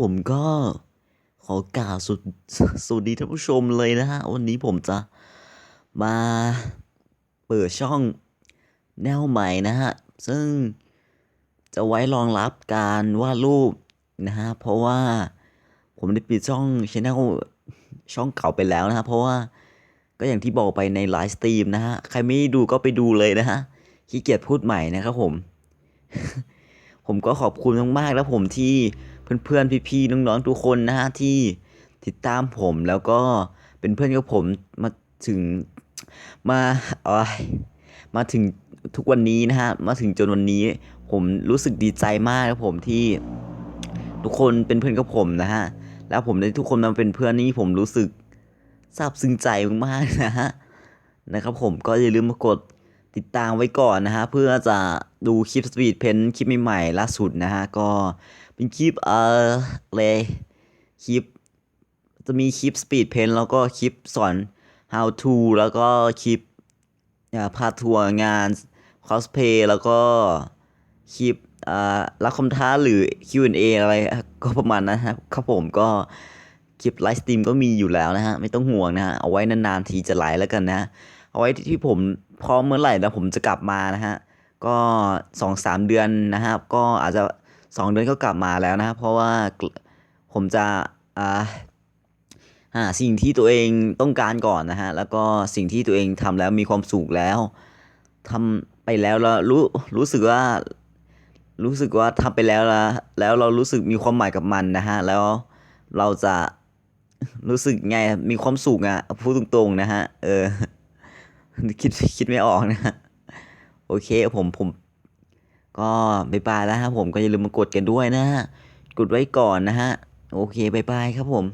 ผมก็ขอกล่าวสุดสวัสดีท่านผู้ชมเลยนะฮะ วันนี้ผมจะมาเปิดช่องแนวใหม่นะฮะ ซึ่งจะไว้รองรับการวาดรูปนะฮะ เพราะว่าผมได้ปิดช่องช anel ช่องเก่าไปแล้วนะฮะ เพราะว่าก็อย่างที่บอกไปในไลฟ์สตรีมนะฮะ ใครไม่ด้ดูก็ไปดูเลยนะฮะขี้เกียจพูดใหม่นะครับผม ผมก็ขอบคุณมากๆแล้วผมที่ เพื่อนๆพี่ๆน้องๆทุกคนนะฮะที่ติดตามผมแล้วก็เป็นเพื่อนกับผมมาถึงมาเอมาถึงทุกวันนี้นะฮะมาถึงจนวันนี้ผมรู้สึกดีใจมากครับผมที่ทุกคนเป็นเพื่อนกับผมนะฮะแล้วผมได้ทุกคนมาเป็นเพื่อนนี่ผมรู้สึกซาบซึ้งใจมากๆนะฮะนะครับผมก็อย่าลืมมากด ติดตามไว้ก่อนนะฮะ เพื่อจะดูคลิปสปีดเพนคลิปใหม่ๆล่าสุดนะฮะ ก็เป็นคลิปเอ่อเลยคลิป จะมีคลิปสปีดเพนแล้วก็คลิปสอน how to แล้วก็คลิปพาทัวร์งาน cosplay แล้วก็คลิปอ่ารับคำท้าหรือ Q&A อะไรก็ประมาณนั้นครับครับผมก็คลิปไลฟ์สตรีมก็มีอยู่แล้วนะฮะ ไม่ต้องห่วงนะฮะ เอาไว้นานๆทีจะไลฟ์แล้วกันนะ เอาไว้ที่ผมพร้อมเมื่อไหร่แล้วผมจะกลับมานะฮะก็สองสามเดือนนะครับ ก็อาจจะสองเดือนก็กลับมาแล้วนะครับเพราะว่าผมจะอ่าหาสิ่งที่ตัวเองต้องการก่อนนะฮะแล้วก็สิ่งที่ตัวเองทำแล้วมีความสุขแล้วทำไปแล้วแล้วรู้รู้สึกว่ารู้สึกว่าทำไปแล้วล้วแล้วเรารู้สึกมีความหมายกับมันนะฮะแล้วเราจะรู้สึกไงมีความสุขอะพูดตรงๆนะฮะเออ คิดคิดไม่ออกนะฮะโอเคผมผม ก็บายบายแล้วครับผมก็อย่าลืมมากดกันด้วยนะฮะกดไว้ก่อนนะฮะ โอเคบายบายครับผม